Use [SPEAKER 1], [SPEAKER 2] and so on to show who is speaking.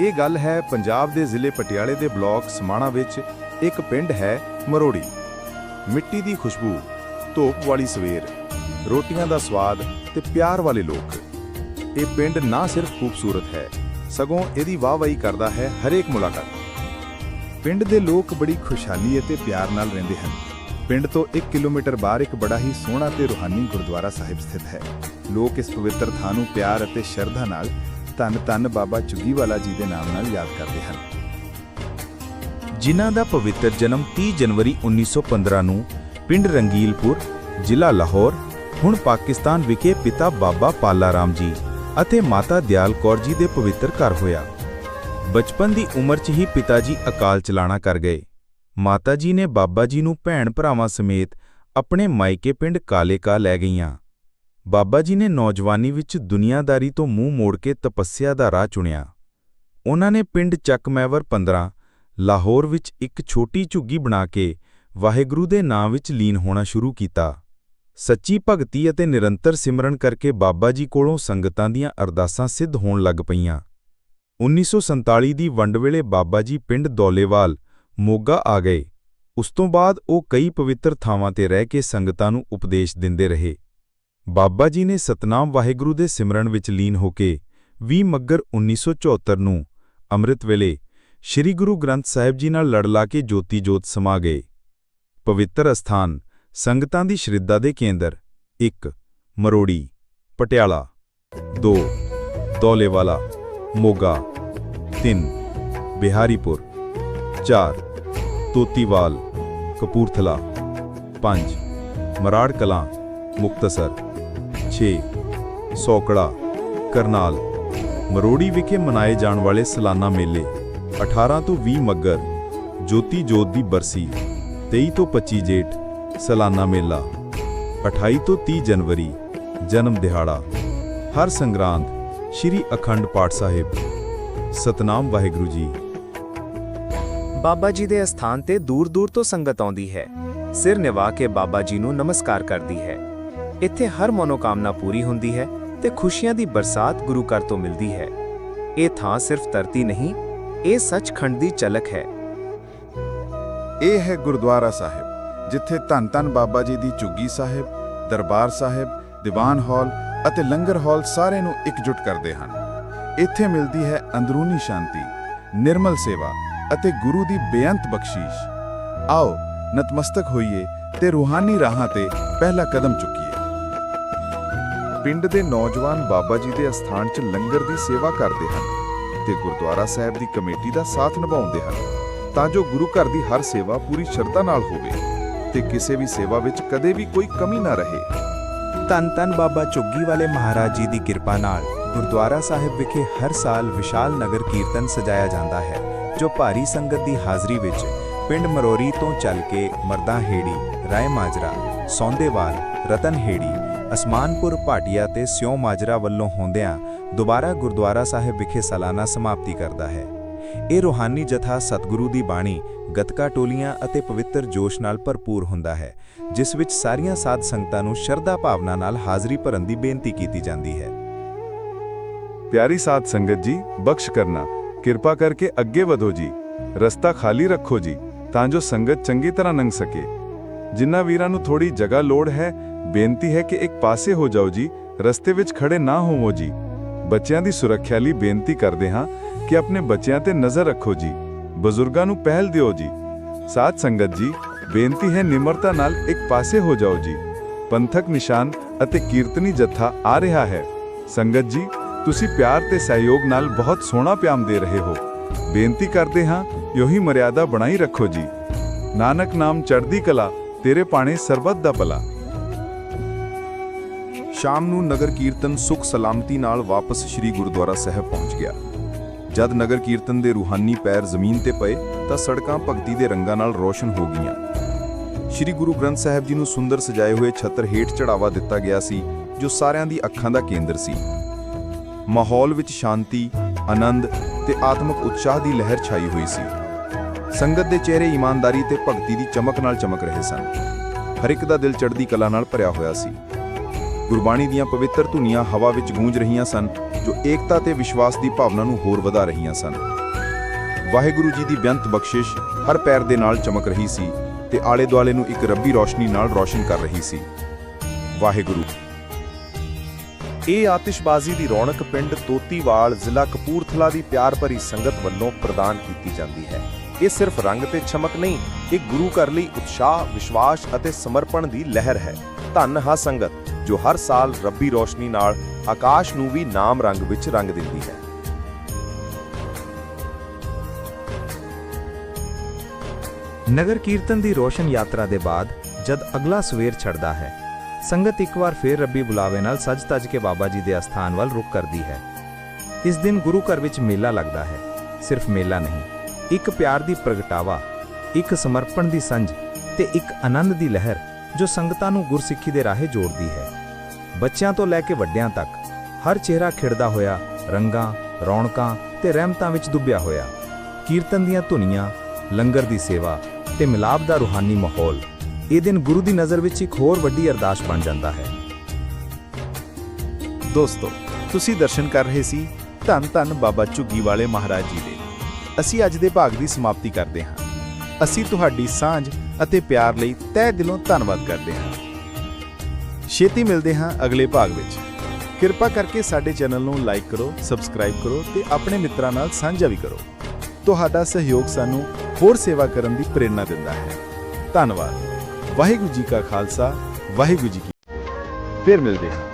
[SPEAKER 1] ਇਹ ਗੱਲ ਹੈ ਪੰਜਾਬ ਦੇ ਜ਼ਿਲ੍ਹੇ ਪਟਿਆਲੇ ਦੇ ਬਲਾਕ ਸਮਾਣਾ ਵਿੱਚ ਇੱਕ ਪਿੰਡ ਹੈ ਮਰੋੜੀ। ਮਿੱਟੀ ਦੀ ਖੁਸ਼ਬੂ, ਧੋਪ ਵਾਲੀ ਸਵੇਰ, ਰੋਟੀਆਂ ਦਾ ਸਵਾਦ ਤੇ ਪਿਆਰ ਵਾਲੇ ਲੋਕ। ਇਹ ਪਿੰਡ ਨਾ ਸਿਰਫ ਖੂਬਸੂਰਤ ਹੈ, ਸਗੋਂ ਇਹਦੀ ਵਾਹਵਾਈ ਕਰਦਾ ਹੈ ਹਰੇਕ ਮੁਲਾਕਾਤ। ਪਿੰਡ ਦੇ ਲੋਕ ਬੜੀ ਖੁਸ਼ਹਾਲੀ ਅਤੇ ਪਿਆਰ ਨਾਲ ਰਹਿੰਦੇ ਹਨ। ਪਿੰਡ ਤੋਂ 1 ਕਿਲੋਮੀਟਰ ਬਾਹਰ ਇੱਕ ਬੜਾ ਹੀ ਸੋਹਣਾ ਤੇ ਰੂਹਾਨੀ ਗੁਰਦੁਆਰਾ ਸਾਹਿਬ ਸਥਿਤ ਹੈ। ਲੋਕ ਇਸ ਪਵਿੱਤਰ ਥਾਂ ਨੂੰ ਪਿਆਰ ਅਤੇ ਸ਼ਰਧਾ ਨਾਲ ਧੰਨ ਧੰਨ ਬਾਬਾ ਚੁੱਗੀਵਾਲਾ ਜੀ ਦੇ ਨਾਮ ਨਾਲ ਯਾਦ ਕਰਦੇ ਹਨ। ਜਿਨ੍ਹਾਂ ਦਾ ਪਵਿੱਤਰ ਜਨਮ 30 ਜਨਵਰੀ 1915 ਨੂੰ ਪਿੰਡ ਰੰਗੀਲਪੁਰ, ਜ਼ਿਲ੍ਹਾ ਲਾਹੌਰ, ਹੁਣ ਪਾਕਿਸਤਾਨ ਵਿਖੇ ਪਿਤਾ ਬਾਬਾ ਪਾਲਾ ਰਾਮ ਜੀ ਅਤੇ ਮਾਤਾ ਦਿਆਲ ਕੌਰ ਜੀ ਦੇ ਪਵਿੱਤਰ ਘਰ ਹੋਇਆ। ਬਚਪਨ ਦੀ ਉਮਰ 'ਚ ਹੀ ਪਿਤਾ ਜੀ ਅਕਾਲ ਚਲਾਣਾ ਕਰ ਗਏ। ਮਾਤਾ ਜੀ ਨੇ ਬਾਬਾ ਜੀ ਨੂੰ ਭੈਣ ਭਰਾਵਾਂ ਸਮੇਤ ਆਪਣੇ ਮਾਇਕੇ ਪਿੰਡ ਕਾਲੇਕਾ ਲੈ ਗਈਆਂ। ਬਾਬਾ ਜੀ ਨੇ ਨੌਜਵਾਨੀ ਵਿੱਚ ਦੁਨੀਆਦਾਰੀ ਤੋਂ ਮੂੰਹ ਮੋੜ ਕੇ ਤਪੱਸਿਆ ਦਾ ਰਾਹ ਚੁਣਿਆ। ਉਹਨਾਂ ਨੇ ਪਿੰਡ ਚੱਕਮੈਵਰ 15 ਲਾਹੌਰ ਵਿੱਚ ਇੱਕ ਛੋਟੀ ਝੁੱਗੀ ਬਣਾ ਕੇ ਵਾਹਿਗੁਰੂ ਦੇ ਨਾਂ ਵਿੱਚ ਲੀਨ ਹੋਣਾ ਸ਼ੁਰੂ ਕੀਤਾ। ਸੱਚੀ ਭਗਤੀ ਅਤੇ ਨਿਰੰਤਰ ਸਿਮਰਨ ਕਰਕੇ ਬਾਬਾ ਜੀ ਕੋਲੋਂ ਸੰਗਤਾਂ ਦੀਆਂ ਅਰਦਾਸਾਂ ਸਿੱਧ ਹੋਣ ਲੱਗ ਪਈਆਂ। 1947 ਦੀ ਵੰਡ ਵੇਲੇ ਬਾਬਾ ਜੀ ਪਿੰਡ ਦੌਲੇਵਾਲ, ਮੋਗਾ ਆ ਗਏ। ਉਸ ਤੋਂ ਬਾਅਦ ਉਹ ਕਈ ਪਵਿੱਤਰ ਥਾਵਾਂ ਤੇ ਰਹਿ ਕੇ ਸੰਗਤਾਂ ਨੂੰ ਉਪਦੇਸ਼ ਦਿੰਦੇ ਰਹੇ। ਬਾਬਾ ਜੀ ਨੇ ਸਤਨਾਮ ਵਾਹਿਗੁਰੂ ਦੇ ਸਿਮਰਨ ਵਿੱਚ ਲੀਨ ਹੋ ਕੇ 20 ਮੱਗਰ 1974 ਨੂੰ ਅੰਮ੍ਰਿਤ ਵੇਲੇ ਸ੍ਰੀ ਗੁਰੂ ਗ੍ਰੰਥ ਸਾਹਿਬ ਜੀ ਨਾਲ ਲੜ ਲਾ ਕੇ ਜੋਤੀ ਜੋਤ ਸਮਾ ਗਏ। ਪਵਿੱਤਰ ਅਸਥਾਨ ਸੰਗਤਾਂ ਦੀ ਸ਼ਰਧਾ ਦੇ ਕੇਂਦਰ। 1 ਮਰੋੜੀ, ਪਟਿਆਲਾ। 2 ਦੌਲੇਵਾਲਾ, ਮੋਗਾ। 3 ਬਿਹਾਰੀਪੁਰ। 4 ਤੋਤੀਵਾਲ, ਕਪੂਰਥਲਾ। 5 ਮਰਾੜ ਕਲਾਂ, ਮੁਕਤਸਰ। 6 ਸੌਕੜਾ, ਕਰਨਾਲ, ਮਰੋੜੀ ਵਿਖੇ ਮਨਾਏ ਜਾਣ ਵਾਲੇ ਸਾਲਾਨਾ ਮੇਲੇ 18 ਤੋਂ 20 ਮੱਗਰ, ਜੋਤੀ ਜੋਤ ਦੀ ਬਰਸੀ 23 ਤੋਂ 25 ਜੇਠ, ਸਾਲਾਨਾ ਮੇਲਾ 28 ਤੋਂ 30 ਜਨਵਰੀ, ਜਨਮ ਦਿਹਾੜਾ, ਹਰ ਸੰਗਰਾਂਦ, ਸ਼੍ਰੀ ਅਖੰਡ ਪਾਠ ਸਾਹਿਬ। ਸਤਨਾਮ ਵਾਹਿਗੁਰੂ ਜੀ।
[SPEAKER 2] ਬਾਬਾ ਜੀ ਦੇ ਅਸਥਾਨ ਤੇ ਦੂਰ-ਦੂਰ ਤੋਂ ਸੰਗਤ ਆਉਂਦੀ ਹੈ। ਸਿਰ ਨਿਵਾ ਕੇ ਬਾਬਾ ਜੀ ਨੂੰ ਨਮਸਕਾਰ ਕਰਦੀ ਹੈ। ਇੱਥੇ ਹਰ ਮਨੋਕਾਮਨਾ ਪੂਰੀ ਹੁੰਦੀ ਹੈ ਤੇ ਖੁਸ਼ੀਆਂ ਦੀ ਬਰਸਾਤ ਗੁਰੂ ਘਰ ਤੋਂ ਮਿਲਦੀ ਹੈ। ਇਹ ਥਾਂ ਸਿਰਫ ਧਰਤੀ ਨਹੀਂ, ਇਹ ਸੱਚਖੰਡ ਦੀ ਝਲਕ ਹੈ।
[SPEAKER 1] ਇਹ ਹੈ ਗੁਰਦੁਆਰਾ ਸਾਹਿਬ, ਜਿੱਥੇ ਧੰਨ ਧੰਨ ਬਾਬਾ ਜੀ ਦੀ ਝੁੱਗੀ ਸਾਹਿਬ, ਦਰਬਾਰ ਸਾਹਿਬ, ਦੀਵਾਨ ਹਾਲ ਅਤੇ ਲੰਗਰ ਹਾਲ ਸਾਰੇ ਨੂੰ ਇਕਜੁੱਟ ਕਰਦੇ ਹਨ। ਇੱਥੇ ਮਿਲਦੀ ਹੈ ਅੰਦਰੂਨੀ ਸ਼ਾਂਤੀ, ਨਿਰਮਲ ਸੇਵਾ ਅਤੇ ਗੁਰੂ ਦੀ ਬੇਅੰਤ ਬਖਸ਼ੀਸ਼। ਆਓ, ਨਤਮਸਤਕ ਹੋਈਏ ਤੇ ਰੂਹਾਨੀ ਰਾਹਾਂ ਤੇ ਪਹਿਲਾ ਕਦਮ ਚੁੱਕੀਏ। ਪਿੰਡ ਦੇ ਨੌਜਵਾਨ ਬਾਬਾ ਜੀ ਦੇ ਅਸਥਾਨ 'ਚ ਲੰਗਰ ਦੀ ਸੇਵਾ ਕਰਦੇ ਹਨ ਤੇ ਗੁਰਦੁਆਰਾ ਸਾਹਿਬ ਦੀ ਕਮੇਟੀ ਦਾ ਸਾਥ ਨਿਭਾਉਂਦੇ ਹਨ ਤਾਂ ਜੋ ਗੁਰੂ ਘਰ ਦੀ ਹਰ ਸੇਵਾ ਪੂਰੀ ਸ਼ਰਧਾ ਨਾਲ ਹੋਵੇ ਤੇ ਕਿਸੇ ਵੀ ਸੇਵਾ ਵਿੱਚ ਕਦੇ ਵੀ ਕੋਈ ਕਮੀ ਨਾ ਰਹੇ।
[SPEAKER 2] ਧੰਨ ਧੰਨ ਬਾਬਾ ਚੁੱਗੀ ਵਾਲੇ ਮਹਾਰਾਜ ਜੀ ਦੀ ਕਿਰਪਾ ਨਾਲ ਗੁਰਦੁਆਰਾ ਸਾਹਿਬ ਵਿਖੇ ਹਰ ਸਾਲ ਵਿਸ਼ਾਲ ਨਗਰ ਕੀਰਤਨ ਸਜਾਇਆ ਜਾਂਦਾ ਹੈ, ਜੋ ਭਾਰੀ ਸੰਗਤ ਦੀ ਹਾਜ਼ਰੀ ਵਿੱਚ ਪਿੰਡ ਮਰੋਰੀ ਤੋਂ ਚੱਲ ਕੇ ਮਰਦਾ ਹੇੜੀ ਰਾਏ ਮਾਜਰਾ ਸੌਂਦੇਵਾਲ ਰਤਨ ਹੇੜੀ ਅਸਮਾਨਪੁਰ ਭਾਟੀਆ ਤੇ ਸਿਉ ਮਾਜਰਾ ਵੱਲੋਂ ਹੁੰਦਿਆਂ ਦੁਬਾਰਾ ਗੁਰਦੁਆਰਾ ਸਾਹਿਬ ਵਿਖੇ ਸਾਲਾਨਾ ਸਮਾਪਤੀ ਕਰਦਾ ਹੈ। ਇਹ ਰੂਹਾਨੀ ਜਥਾ ਸਤਿਗੁਰੂ ਦੀ ਬਾਣੀ, ਗਤਕਾ ਟੋਲੀਆਂ ਅਤੇ ਪਵਿੱਤਰ ਜੋਸ਼ ਨਾਲ ਭਰਪੂਰ ਹੁੰਦਾ ਹੈ, ਜਿਸ ਵਿੱਚ ਸਾਰੀਆਂ ਸਾਧ ਸੰਗਤਾਂ ਨੂੰ ਸ਼ਰਧਾ ਭਾਵਨਾ ਨਾਲ ਹਾਜ਼ਰੀ ਭਰਨ ਦੀ ਬੇਨਤੀ ਕੀਤੀ ਜਾਂਦੀ ਹੈ।
[SPEAKER 1] ਪਿਆਰੀ ਸਾਧ ਸੰਗਤ ਜੀ, ਬਖਸ਼ ਕਰਨਾ, ਕਿਰਪਾ ਕਰਕੇ ਅੱਗੇ ਵਧੋ ਜੀ, ਰਸਤਾ ਖਾਲੀ ਰੱਖੋ ਜੀ, ਤਾਂ ਜੋ ਸੰਗਤ ਚੰਗੀ ਤਰ੍ਹਾਂ ਲੰਘ ਸਕੇ। ਜਿਨ੍ਹਾਂ ਵੀਰਾਂ ਨੂੰ ਥੋੜੀ ਜਗ੍ਹਾ ਲੋੜ ਹੈ ਬੇਨਤੀ ਹੈ ਕਿ ਇੱਕ ਪਾਸੇ ਹੋ ਜਾਓ ਜੀ, ਰਸਤੇ ਵਿੱਚ ਖੜੇ ਨਾ ਹੋਵੋ ਜੀ। ਬੱਚਿਆਂ ਦੀ ਸੁਰੱਖਿਆ ਲਈ ਬੇਨਤੀ ਕਰਦੇ ਹਾਂ ਕਿ ਆਪਣੇ ਬੱਚਿਆਂ ਤੇ ਨਜ਼ਰ ਰੱਖੋ ਜੀ। ਬਜ਼ੁਰਗਾਂ ਨੂੰ ਪਹਿਲ ਦਿਓ ਜੀ। ਸਾਧ ਸੰਗਤ ਜੀ, ਬੇਨਤੀ ਹੈ ਨਿਮਰਤਾ ਨਾਲ ਇੱਕ ਪਾਸੇ ਹੋ ਜਾਓ ਜੀ। ਪੰਥਕ ਨਿਸ਼ਾਨ ਅਤੇ ਕੀਰਤਨੀ ਜੱਥਾ ਆ ਰਿਹਾ ਹੈ। ਸੰਗਤ ਜੀ, ਤੁਸੀਂ ਪਿਆਰ ਤੇ ਸਹਿਯੋਗ ਨਾਲ ਬਹੁਤ ਸੋਹਣਾ ਪਿਆਮ ਦੇ ਰਹੇ ਹੋ। ਬੇਨਤੀ ਕਰਦੇ ਹਾਂ, ਯੋਹੀ ਮਰਿਆਦਾ ਬਣਾਈ ਰੱਖੋ ਜੀ। ਨਾਨਕ ਨਾਮ ਚੜ੍ਹਦੀ ਕਲਾ, ਤੇਰੇ ਪਾਣੇ ਸਰਬਤ ਦਾ ਭਲਾ। ਸ਼ਾਮ ਨੂੰ ਨਗਰ ਕੀਰਤਨ ਸੁਖ ਸਲਾਮਤੀ ਨਾਲ ਵਾਪਸ ਸ੍ਰੀ ਗੁਰਦੁਆਰਾ ਸਾਹਿਬ ਪਹੁੰਚ ਗਿਆ। ਜਦ ਨਗਰ ਕੀਰਤਨ ਦੇ ਰੂਹਾਨੀ ਪੈਰ ਜ਼ਮੀਨ ਤੇ ਪਏ, ਤਾਂ ਸੜਕਾਂ ਭਗਤੀ ਦੇ ਰੰਗਾਂ ਨਾਲ ਰੋਸ਼ਨ ਹੋ ਗਈਆਂ। ਸ੍ਰੀ ਗੁਰੂ ਗ੍ਰੰਥ ਸਾਹਿਬ ਜੀ ਨੂੰ ਸੁੰਦਰ ਸਜਾਏ ਹੋਏ ਛੱਤਰ ਹੇਠ ਚੜਾਵਾ ਦਿੱਤਾ ਗਿਆ ਸੀ, ਜੋ ਸਾਰਿਆਂ ਦੀ ਅੱਖਾਂ ਦਾ ਕੇਂਦਰ ਸੀ। ਮਾਹੌਲ ਵਿੱਚ ਸ਼ਾਂਤੀ, ਆਨੰਦ ਤੇ ਆਤਮਿਕ ਉਤਸ਼ਾਹ ਦੀ ਲਹਿਰ ਛਾਈ ਹੋਈ ਸੀ। ਸੰਗਤ ਦੇ ਚਿਹਰੇ ਇਮਾਨਦਾਰੀ ਤੇ ਭਗਤੀ ਦੀ ਚਮਕ ਨਾਲ ਚਮਕ ਰਹੇ ਸਨ। ਹਰ ਇੱਕ ਦਾ ਦਿਲ ਚੜ੍ਹਦੀ ਕਲਾ ਨਾਲ ਭਰਿਆ ਹੋਇਆ ਸੀ। ਗੁਰਬਾਣੀ ਦੀਆਂ ਪਵਿੱਤਰ ਧੁਨੀਆਂ ਹਵਾ ਵਿੱਚ ਗੂੰਜ ਰਹੀਆਂ ਸਨ, ਜੋ ਏਕਤਾ ਤੇ ਵਿਸ਼ਵਾਸ ਦੀ ਭਾਵਨਾ ਨੂੰ ਹੋਰ ਵਧਾ ਰਹੀਆਂ ਸਨ। ਵਾਹਿਗੁਰੂ ਜੀ ਦੀ ਬੇਅੰਤ ਬਖਸ਼ਿਸ਼ ਹਰ ਪੈਰ ਦੇ ਨਾਲ ਚਮਕ ਰਹੀ ਸੀ ਤੇ ਆਲੇ ਦੁਆਲੇ ਨੂੰ ਇੱਕ ਰੱਬੀ ਰੋਸ਼ਨੀ ਨਾਲ ਰੌਸ਼ਨ ਕਰ ਰਹੀ ਸੀ। ਵਾਹਿਗੁਰੂ।
[SPEAKER 3] ਇਹ ਆਤਿਸ਼ਬਾਜ਼ੀ ਦੀ ਰੌਣਕ ਪਿੰਡ ਤੋਤੀਵਾਲ ਜ਼ਿਲ੍ਹਾ ਕਪੂਰਥਲਾ ਦੀ ਪਿਆਰ ਭਰੀ ਸੰਗਤ ਵੱਲੋਂ ਪ੍ਰਦਾਨ ਕੀਤੀ ਜਾਂਦੀ ਹੈ। ਇਹ ਸਿਰਫ ਰੰਗ ਤੇ ਚਮਕ ਨਹੀਂ, ਇਹ ਗੁਰੂ ਘਰ ਲਈ ਉਤਸ਼ਾਹ, ਵਿਸ਼ਵਾਸ ਅਤੇ ਸਮਰਪਣ ਦੀ ਲਹਿਰ ਹੈ। ਧੰਨ ਹਾ ਸੰਗਤ। ਜੋ ਹਰ ਸਾਲ ਰੱਬੀ ਰੋਸ਼ਨੀ ਨਾਲ ਆਕਾਸ਼ ਨੂੰ ਵੀ ਨਾਮ ਰੰਗ ਵਿੱਚ ਰੰਗ ਦਿੰਦੀ ਹੈ।
[SPEAKER 2] ਨਗਰ ਕੀਰਤਨ ਦੀ ਰੋਸ਼ਨ ਯਾਤਰਾ ਦੇ ਬਾਅਦ ਜਦ ਅਗਲਾ ਸਵੇਰ ਛੜਦਾ ਹੈ, ਸੰਗਤ ਇੱਕ ਵਾਰ ਫੇਰ ਰੱਬੀ ਬੁਲਾਵੇ ਨਾਲ ਸਜ-ਤਜ ਕੇ ਬਾਬਾ ਜੀ ਦੇ ਅਸਥਾਨ ਵੱਲ ਰੁਕ ਕਰਦੀ ਹੈ। ਇਸ ਦਿਨ ਗੁਰੂ ਘਰ ਵਿੱਚ ਮੇਲਾ ਲੱਗਦਾ ਹੈ, ਸਿਰਫ ਮੇਲਾ ਨਹੀਂ, ਇੱਕ ਪਿਆਰ ਦੀ ਪ੍ਰਗਟਾਵਾ, ਇੱਕ ਸਮਰਪਣ ਦੀ ਸੰਜ ਤੇ ਇੱਕ ਆਨੰਦ ਦੀ ਲਹਿਰ ਜੋ ਸੰਗਤਾਂ ਨੂੰ ਗੁਰਸਿੱਖੀ ਦੇ ਰਾਹੇ ਜੋੜਦੀ ਹੈ। ਬੱਚਿਆਂ ਤੋਂ ਲੈ ਕੇ ਵੱਡਿਆਂ ਤੱਕ ਹਰ ਚਿਹਰਾ ਖਿੜਦਾ ਹੋਇਆ, ਰੰਗਾਂ, ਰੌਣਕਾਂ ਤੇ ਰਹਿਮਤਾਂ ਵਿੱਚ ਡੁੱਬਿਆ ਹੋਇਆ। ਕੀਰਤਨ ਦੀਆਂ ਧੁਨੀਆਂ, ਲੰਗਰ ਦੀ ਸੇਵਾ ਤੇ ਮਿਲਾਪ ਦਾ ਰੂਹਾਨੀ ਮਾਹੌਲ, ਇਹ ਦਿਨ ਗੁਰੂ ਦੀ ਨਜ਼ਰ ਵਿੱਚ ਇੱਕ ਹੋਰ ਵੱਡੀ ਅਰਦਾਸ ਬਣ ਜਾਂਦਾ ਹੈ।
[SPEAKER 1] ਦੋਸਤੋ, ਤੁਸੀਂ ਦਰਸ਼ਨ ਕਰ ਰਹੇ ਸੀ ਧੰਨ ਧੰਨ ਬਾਬਾ ਝੁੱਗੀ ਵਾਲੇ ਮਹਾਰਾਜ ਜੀ ਦੇ। ਅਸੀਂ ਅੱਜ ਦੇ ਭਾਗ ਦੀ ਸਮਾਪਤੀ ਕਰਦੇ ਹਾਂ। ਅਸੀਂ ਤੁਹਾਡੀ ਸਾਂਝ ਅਤੇ ਪਿਆਰ ਲਈ ਤਹਿ ਦਿਲੋਂ ਧੰਨਵਾਦ ਕਰਦੇ ਹਾਂ। ਛੇਤੀ ਮਿਲਦੇ ਹਾਂ ਅਗਲੇ ਭਾਗ ਵਿੱਚ। ਕਿਰਪਾ ਕਰਕੇ ਸਾਡੇ ਚੈਨਲ ਨੂੰ ਲਾਈਕ ਕਰੋ, ਸਬਸਕ੍ਰਾਈਬ ਕਰੋ ਤੇ ਆਪਣੇ ਮਿੱਤਰਾਂ ਨਾਲ ਸਾਂਝਾ ਵੀ ਕਰੋ। ਤੁਹਾਡਾ ਸਹਿਯੋਗ ਸਾਨੂੰ ਹੋਰ ਸੇਵਾ ਕਰਨ ਦੀ ਪ੍ਰੇਰਣਾ ਦਿੰਦਾ ਹੈ। ਧੰਨਵਾਦ। ਵਾਹਿਗੁਰੂ ਜੀ ਕਾ ਖਾਲਸਾ, ਵਾਹਿਗੁਰੂ ਜੀ ਕੀ ਫਿਰ ਮਿਲਦੇ ਹਾਂ।